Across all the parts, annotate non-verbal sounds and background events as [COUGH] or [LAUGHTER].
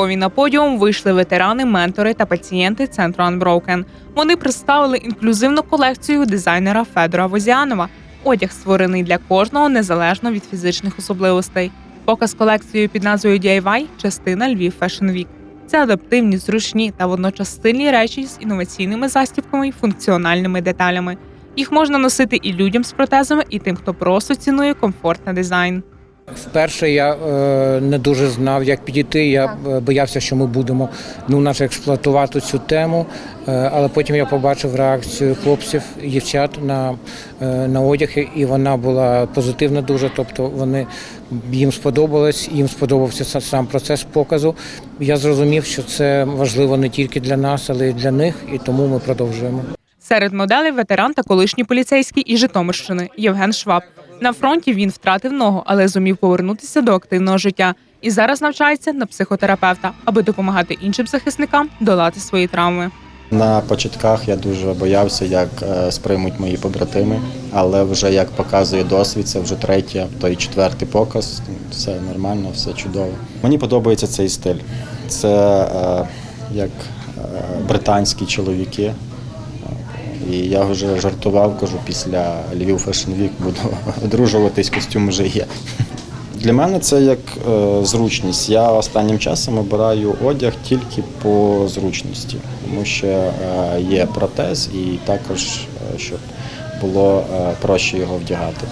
Львові на подіум вийшли ветерани, ментори та пацієнти центру Unbroken. Вони представили інклюзивну колекцію дизайнера Федора Возіанова. Одяг створений для кожного незалежно від фізичних особливостей. Показ колекцією під назвою DIY – частина Львів Fashion Week. Це адаптивні, зручні та водночас стильні речі з інноваційними застібками і функціональними деталями. Їх можна носити і людям з протезами, і тим, хто просто цінує комфорт та дизайн. Вперше я е, не дуже знав, як підійти. Я е, боявся, що ми будемо ну, наче експлуатувати цю тему. Е, але потім я побачив реакцію хлопців і дівчат на, е, на одяг, і вона була позитивна дуже. Тобто вони їм сподобалось, їм сподобався са- сам процес показу. Я зрозумів, що це важливо не тільки для нас, але й для них, і тому ми продовжуємо. Серед моделей ветеран та колишній поліцейський із Житомирщини Євген Шваб. На фронті він втратив ногу, але зумів повернутися до активного життя і зараз навчається на психотерапевта, аби допомагати іншим захисникам долати свої травми. На початках я дуже боявся, як е, сприймуть мої побратими, але вже як показує досвід, це вже третій, той четвертий показ. Все нормально, все чудово. Мені подобається цей стиль. Це е, як е, британські чоловіки. І я вже жартував, кажу, після Львів Fashion Week буду [LAUGHS] одружуватись, костюм вже є. Для мене це як е, зручність. Я останнім часом обираю одяг тільки по зручності, тому що е, є протез і також, е, щоб було проще його вдягати.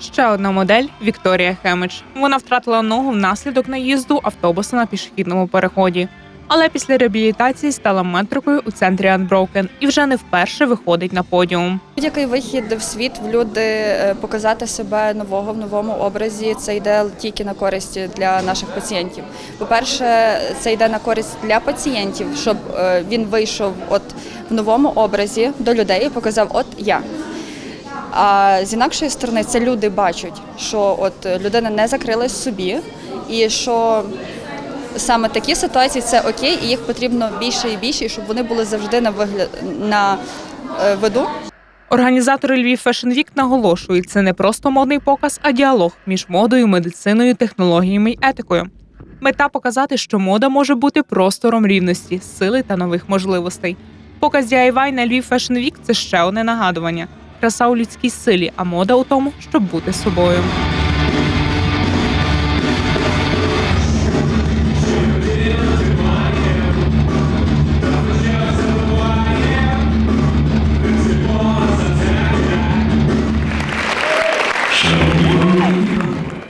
Ще одна модель Вікторія Хемич. Вона втратила ногу внаслідок наїзду автобуса на пішохідному переході. Але після реабілітації стала менторкою у центрі Unbroken і вже не вперше виходить на подіум. Будь-який вихід в світ в люди е, показати себе нового в новому образі. Це йде тільки на користь для наших пацієнтів. По-перше, це йде на користь для пацієнтів, щоб е, він вийшов от в новому образі до людей і показав, от я. А з інакшої сторони, це люди бачать, що от людина не закрилась собі, і що саме такі ситуації це окей, і їх потрібно більше і більше, щоб вони були завжди на вигляд на е, виду. Організатори Львів Fashion Week наголошують, це не просто модний показ, а діалог між модою, медициною, технологіями й етикою. Мета показати, що мода може бути простором рівності, сили та нових можливостей. Показ DIY на Львів Fashion Week – це ще одне нагадування. Краса у людській силі, а мода у тому, щоб бути собою.